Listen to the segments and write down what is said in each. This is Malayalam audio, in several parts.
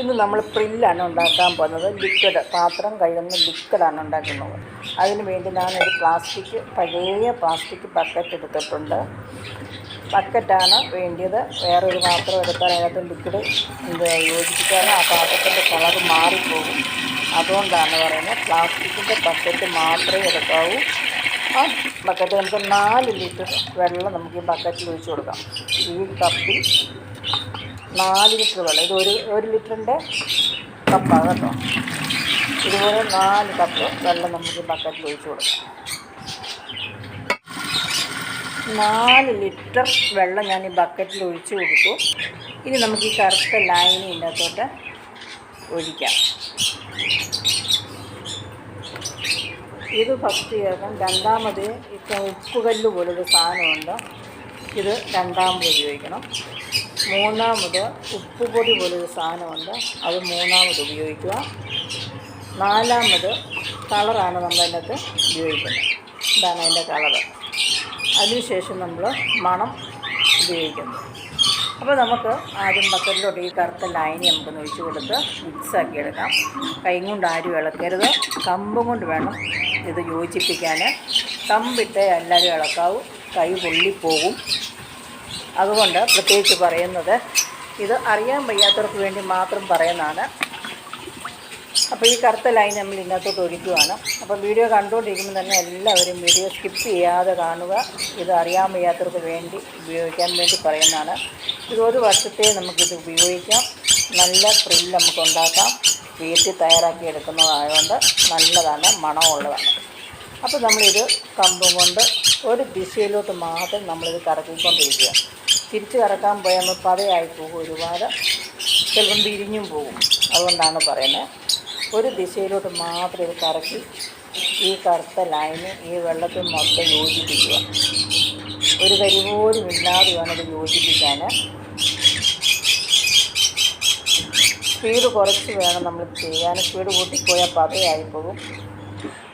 ഇന്ന് നമ്മൾ പ്രില്ലാണ് ഉണ്ടാക്കാൻ പോകുന്നത്. ലിക്വിഡ് പാത്രം കഴുകുന്ന ലിക്വിഡാണ് ഉണ്ടാക്കുന്നത്. അതിന് വേണ്ടി ഞാനൊരു പ്ലാസ്റ്റിക് പഴയ പ്ലാസ്റ്റിക് ബക്കറ്റ് എടുത്തിട്ടുണ്ട്. ബക്കറ്റാണ് വേണ്ടിയത്. വേറൊരു പാത്രം എടുത്താൽ അതിനകത്ത് ലിക്വിഡ് ഇത് യോജിപ്പിക്കാനും ആ പാത്രത്തിന്റെ കളർ മാറിപ്പോകും. അതുകൊണ്ടാണ് പറയുന്നത് പ്ലാസ്റ്റിക്കിന്റെ ബക്കറ്റ് മാത്രമേ എടുക്കാവൂ. ആ ബക്കറ്റ് നമുക്ക് നാല് ലിറ്റർ വെള്ളം നമുക്ക് ഈ ബക്കറ്റിൽ ഒഴിച്ച് കൊടുക്കാം. ഈ കപ്പിൽ നാല് ലിറ്റർ വെള്ളം ഇത് ഒരു ഒരു ലിറ്ററിന്റെ കപ്പാണ് കേട്ടോ. ഇതുപോലെ നാല് കപ്പ് വെള്ളം നമുക്ക് ബക്കറ്റിൽ ഒഴിച്ച് കൊടുക്കാം. നാല് ലിറ്റർ വെള്ളം ഞാൻ ഈ ബക്കറ്റിൽ ഒഴിച്ച് കൊടുത്തു. ഇനി നമുക്ക് ഈ കറുത്ത ലൈനി ഇതിനകത്തോട്ട് ഒഴിക്കാം. ഇത് ഫസ്റ്റ് ചേർക്കാം രണ്ടാമത് ഇപ്പം ഉപ്പുകല്ല് പോലൊരു സാധനമുണ്ട്. ഇത് രണ്ടാമത് ഉപയോഗിക്കണം. മൂന്നാമത് ഉപ്പുപൊടി പോലൊരു സാധനമുണ്ട്. അത് മൂന്നാമത് ഉപയോഗിക്കുക. നാലാമത് കളറാണ് നമ്മൾ അതിനകത്ത് ഉപയോഗിക്കുന്നത്. ഇതാണ് അതിന്റെ കളറ് അതിനുശേഷം നമ്മൾ മണം ഉപയോഗിക്കുന്നത് അപ്പോൾ നമുക്ക് ആദ്യം ബക്കറ്റിലോട്ട് ഈ കറുത്ത ലൈനി നമുക്കൊന്ന് ഒഴിച്ചു കൊടുത്ത് മിക്സാക്കി എടുക്കാം. കൈ കൊണ്ട് ആരും ഇളക്കരുത്. കമ്പും കൊണ്ട് വേണം ഇത് യോജിപ്പിക്കാൻ. കമ്പിട്ടേ എല്ലാവരും ഇളക്കാവും. കൈ പൊള്ളിപ്പോകും അതുകൊണ്ട് പ്രത്യേകിച്ച് പറയുന്നത് ഇത് അറിയാൻ വയ്യാത്തവർക്ക് വേണ്ടി മാത്രം പറയുന്നതാണ്. അപ്പോൾ ഈ കറുത്ത ലൈൻ നമ്മൾ ഇതിനകത്തോട്ട് ഒഴിക്കുകയാണ് അപ്പോൾ വീഡിയോ കണ്ടുകൊണ്ടിരിക്കുമ്പോൾ തന്നെ എല്ലാവരും വീഡിയോ സ്കിപ്പ് ചെയ്യാതെ കാണുക. ഇത് അറിയാൻ വയ്യാത്തവർക്ക് വേണ്ടി ഉപയോഗിക്കാൻ വേണ്ടി പറയുന്നതാണ്. ഇത് ഒരു വർഷത്തെ നമുക്കിത് ഉപയോഗിക്കാം. നല്ല ഫ്രിൽ നമുക്ക് ഉണ്ടാക്കാം. വീട്ടിൽ തയ്യാറാക്കി എടുക്കുന്നതായതുകൊണ്ട് നല്ലതാണ് മണമുള്ളതാണ്. അപ്പോൾ നമ്മളിത് കമ്പും കൊണ്ട് ഒരു ദിശയിലോട്ട് മാത്രം നമ്മളിത് കറക്കിക്കൊണ്ടിരിക്കുക തിരിച്ച് കറക്കാൻ പോയാൽ നമ്മൾ പതയായി പോകും ഒരുപാട്. ചിലപ്പം തിരിഞ്ഞും പോകും. അതുകൊണ്ടാണ് പറയുന്നത് ഒരു ദിശയിലോട്ട് മാത്രം ഇത് കറക്കി ഈ കറുത്ത ലൈന് ഈ വെള്ളത്തിൽ മൊത്തം യോജിപ്പിക്കുക. ഒരു കരി പോലും ഇല്ലാതെ വേണം ഇത് യോജിപ്പിക്കാൻ. സ്പീഡ് കുറച്ച് വേണം നമ്മൾ ചെയ്യാൻ. സ്പീഡ് കൂട്ടിപ്പോയാൽ പതയായി പോകും.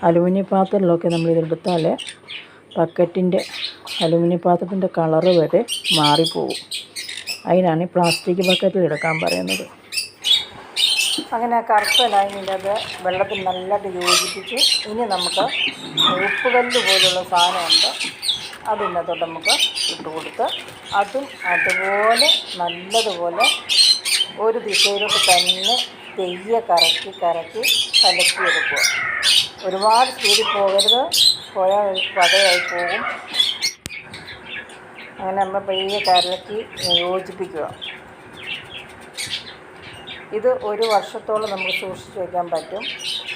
അലൂമിനിയം പാത്രത്തിലൊക്കെ നമ്മൾ ഇതെടുത്താൽ ബക്കറ്റിന്റെ അലുമിനിയം പാത്രത്തിന്റെ കളറ് വരെ മാറിപ്പോവും. അതിനാണ് പ്ലാസ്റ്റിക് ബക്കറ്റിൽ എടുക്കാൻ പറയുന്നത്. അങ്ങനെ കറുത്ത ലൈനിലത് വെള്ളത്തിൽ നല്ലതായിട്ട് യോജിപ്പിച്ച് ഇനി നമുക്ക് ഉപ്പുകല്ല് പോലുള്ള സാധനമുണ്ട്. അതിനകത്തോട്ട് നമുക്ക് ഇട്ട് കൊടുത്ത് അതും അതുപോലെ നല്ലതുപോലെ ഒരു ദിശയിലോട്ട് തന്നെ തെയ്യ കറക്കി കറക്കി കലക്കിയെടുക്കുക. ഒരുപാട് സ്പീഡിൽ പോകരുത്. പോയാൽ പതയായി പോകും. അങ്ങനെ നമ്മൾ പയ്യെ കരക്കി യോജിപ്പിക്കുക. ഇത് ഒരു വർഷത്തോളം നമുക്ക് സൂക്ഷിച്ച് വയ്ക്കാൻ പറ്റും.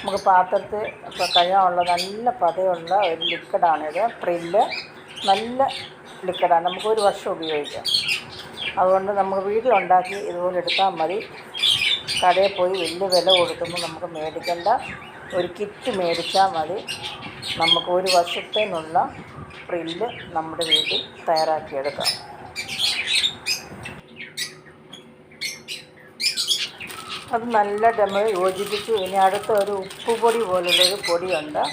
നമുക്ക് പാത്രത്തിൽ ഇപ്പോൾ കഴിയാനുള്ള നല്ല പതയുള്ള ഒരു ലിക്വിഡാണിത്. പ്രില്ല് നല്ല ലിക്വിഡാണ്. നമുക്ക് ഒരു വർഷം ഉപയോഗിക്കാം. അതുകൊണ്ട് നമുക്ക് വീട്ടിലുണ്ടാക്കി ഇതുപോലെ എടുത്താൽ മതി. കടയിൽ പോയി വലിയ വില കൊടുക്കുമ്പോൾ നമുക്ക് മേടിക്കേണ്ട ഒരു കിറ്റ് മേടിച്ചാൽ മതി. നമുക്ക് ഒരു വർഷത്തേനുള്ള പ്രില്ല് നമ്മുടെ വീട്ടിൽ തയ്യാറാക്കിയെടുക്കാം. അത് നല്ല ഡമ യോജിപ്പിച്ചു. ഇനി അടുത്ത ഒരു ഉപ്പുപൊടി പോലുള്ളൊരു പൊടിയുണ്ട്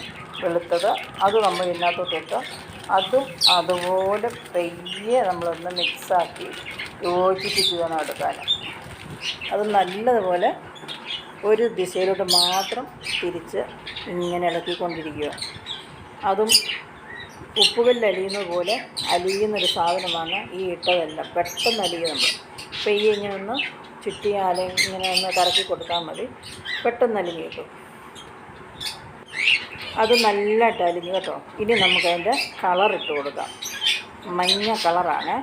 വെളുത്തത്. അത് നമ്മൾ ഇതിനകത്തോട്ടിട്ട് അതും അതുപോലെ പയ്യെ നമ്മളൊന്ന് മിക്സാക്കി യോജിപ്പിച്ച് വേണം എടുക്കാൻ അത് നല്ലതുപോലെ ഒരു ദിശയിലോട്ട് മാത്രം തിരിച്ച് ഇങ്ങനെ ഇളക്കിക്കൊണ്ടിരിക്കുക. അതും ഉപ്പുകല്ല് അലിയുന്നത് പോലെ അലിയുന്നൊരു സാധനമാണ് ഈ ഇട്ടതെല്ലാം. പെട്ടെന്ന് അലിയും നമ്മൾ ഈ ഇങ്ങനെ ഒന്ന് ചുറ്റിയാൽ ഇങ്ങനെ ഒന്ന് കറക്കി കൊടുത്താൽ മതി. പെട്ടെന്ന് അലിഞ്ഞ് കിട്ടും. അത് നല്ലതായിട്ട് അലിഞ്ഞു കേട്ടോ. ഇനി നമുക്കതിന്റെ കളർ ഇട്ട് കൊടുക്കാം. മഞ്ഞ കളറാണ്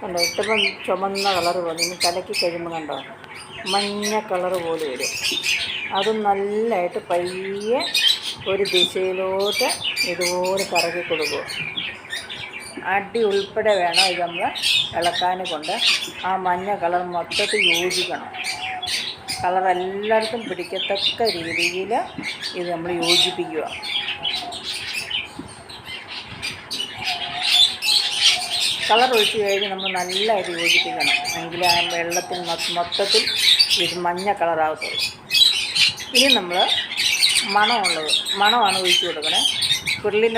കണ്ടോ ഇട്ടപ്പം ചുമന്ന കളറ് പോലെ. ഇനി കലക്കി കഴിയുമ്പോൾ കണ്ടോ? മഞ്ഞ കളർ പോലെ വരും. അത് നല്ലതായിട്ട് പയ്യെ ഒരു ദിശയിലോട്ട് ഇതുപോലെ കറക്കി കൊടുക്കുക. അടി ഉൾപ്പെടെ വേണം ഇത് നമ്മൾ ഇളക്കാൻ കൊണ്ട്. ആ മഞ്ഞ കളർ മൊത്തത്തിൽ യോജിക്കണം. കളർ എല്ലായിടത്തും പിടിക്കത്തക്ക രീതിയിൽ ഇത് നമ്മൾ യോജിപ്പിക്കുക. കളർ ഒഴിച്ച് കഴിഞ്ഞ് നമ്മൾ നല്ലതായിട്ട് യോജിപ്പിക്കണം. എങ്കിലും ആ വെള്ളത്തിൽ മൊത്തത്തിൽ ഇത് മഞ്ഞ കളറാകത്തുള്ളൂ ഇനി നമ്മൾ മണമുള്ളത് മണമാണ് ഒഴിച്ച് കൊടുക്കണേ.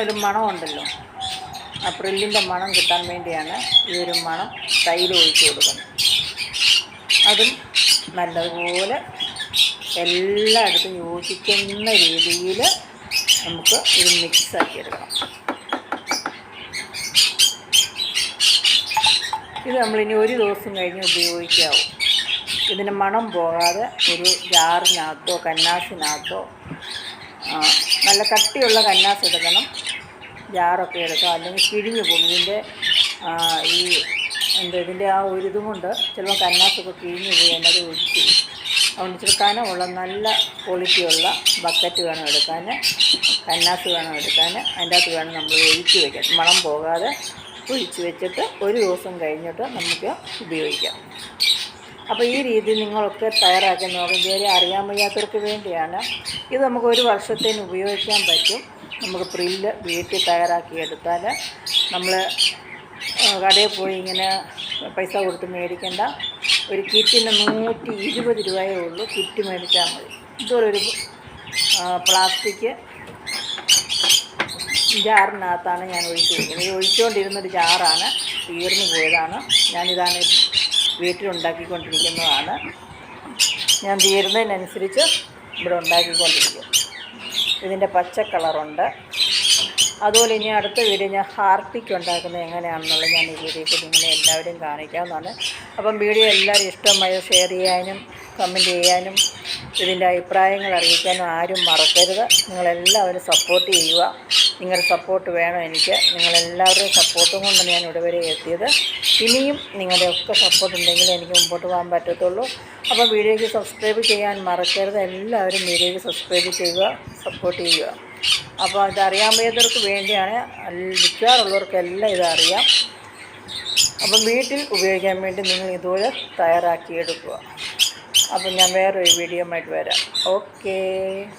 ഒരു മണമുണ്ടല്ലോ. ആ പ്രില്ലിന്റെ മണം കിട്ടാൻ വേണ്ടിയാണ് ഈ ഒരു മണം തൈര് ഒഴിച്ച് കൊടുക്കുന്നത്. അതും നല്ലതുപോലെ എല്ലായിടത്തും യോജിക്കുന്ന രീതിയിൽ നമുക്ക് ഇത് മിക്സാക്കി എടുക്കണം. ഇത് നമ്മളിനി ഒരു ദിവസം കഴിഞ്ഞ് ഉപയോഗിക്കാവും. ഇതിന് മണം പോകാതെ ഒരു ജാറിനകത്തോ കന്നാസിനകത്തോ നല്ല കട്ടിയുള്ള കന്നാസ് എടുക്കണം. ജാറൊക്കെ എടുക്കാം. അല്ലെങ്കിൽ കിഴിഞ്ഞു പോകും. ഇതിന്റെ ഈ എന്താ ഇതിന്റെ ആ ഒരു ഇതും കൊണ്ട് ചിലപ്പോൾ കന്നാസൊക്കെ കിഴിഞ്ഞു പോയി എന്നത് അതുകൊണ്ട് ഇച്ചിരി കനമുള്ള നല്ല ക്വാളിറ്റിയുള്ള ബക്കറ്റ് വേണം എടുക്കാൻ. കന്നാസ് വേണം എടുക്കാൻ. അതിന്റെ അകത്ത് വേണം നമ്മൾ ഒഴിച്ച് വയ്ക്കാൻ മണം പോകാതെ ഒഴിച്ച് വെച്ചിട്ട് ഒരു ദിവസം കഴിഞ്ഞിട്ട് നമുക്ക് ഉപയോഗിക്കാം. അപ്പോൾ ഈ രീതി നിങ്ങളൊക്കെ തയ്യാറാക്കി നോക്കും ഇതുവരെ അറിയാൻ വയ്യാത്തവർക്ക് വേണ്ടിയാണ്. ഇത് നമുക്ക് ഒരു വർഷത്തേന് ഉപയോഗിക്കാൻ പറ്റും. നമുക്ക് പ്രില്ല് വീട്ടിൽ തയ്യാറാക്കിയെടുത്താൽ നമ്മൾ കടയിൽ പോയി ഇങ്ങനെ പൈസ കൊടുത്ത് മേടിക്കേണ്ട. ഒരു കിറ്റിന് നൂറ്റി ഇരുപത് രൂപയേ ഉള്ളൂ. കിറ്റ് മേടിച്ചാൽ മതി. ഇതുപോലൊരു പ്ലാസ്റ്റിക് ജാറിനകത്താണ് ഞാൻ ഒഴിച്ചു വയ്ക്കുന്നത് ഈ ഒഴിച്ചുകൊണ്ടിരുന്നൊരു ജാറാണ് തീർന്നു പോയതാണ്. ഞാനിതാണ് വീട്ടിലുണ്ടാക്കിക്കൊണ്ടിരിക്കുന്നതാണ്. ഞാൻ തീരുന്നതിനനുസരിച്ച് ഇവിടെ ഉണ്ടാക്കിക്കൊണ്ടിരിക്കും. ഇതിന്റെ പച്ച കളറുണ്ട്. അതുപോലെ ഇനി അടുത്ത വീഡിയോ ഞാൻ ഹാർപ്പിക്ക് ഉണ്ടാക്കുന്നത് എങ്ങനെയാണെന്നുള്ളത് ഞാൻ ഈ വീഡിയോയ്ക്ക് നിങ്ങളെ എല്ലാവരും കാണിക്കാവുന്നതാണ്. അപ്പം വീഡിയോ എല്ലാവരും ഇഷ്ടമായി ഷെയർ ചെയ്യാനും കമന്റ് ചെയ്യാനും ഇതിന്റെ അഭിപ്രായങ്ങൾ അറിയിക്കാനും ആരും മറക്കരുത്. നിങ്ങളെല്ലാവരും സപ്പോർട്ട് ചെയ്യുക. നിങ്ങളുടെ സപ്പോർട്ട് വേണം എനിക്ക്. നിങ്ങളെല്ലാവരുടെയും സപ്പോർട്ടും കൊണ്ടാണ് ഞാൻ ഇവിടെ വരെ എത്തിയത്. ഇനിയും നിങ്ങളുടെ ഒക്കെ സപ്പോർട്ട് ഉണ്ടെങ്കിൽ എനിക്ക് മുമ്പോട്ട് പോകാൻ പറ്റത്തുള്ളൂ. അപ്പോൾ വീഡിയോയ്ക്ക് സബ്സ്ക്രൈബ് ചെയ്യാൻ മറക്കരുത്. എല്ലാവരും വീഡിയോയ്ക്ക് സബ്സ്ക്രൈബ് ചെയ്യുക സപ്പോർട്ട് ചെയ്യുക. അപ്പോൾ ഇതറിയാൻ വയ്യാത്തവർക്ക് വേണ്ടിയാണ്. വിൽക്കാറുള്ളവർക്കെല്ലാം ഇതറിയാം. അപ്പം വീട്ടിൽ ഉപയോഗിക്കാൻ വേണ്ടി നിങ്ങൾ ഇതുപോലെ തയ്യാറാക്കിയെടുക്കുക. അപ്പം ഞാൻ വേറൊരു വീഡിയോ ആയിട്ട് വരാം. ഓക്കേ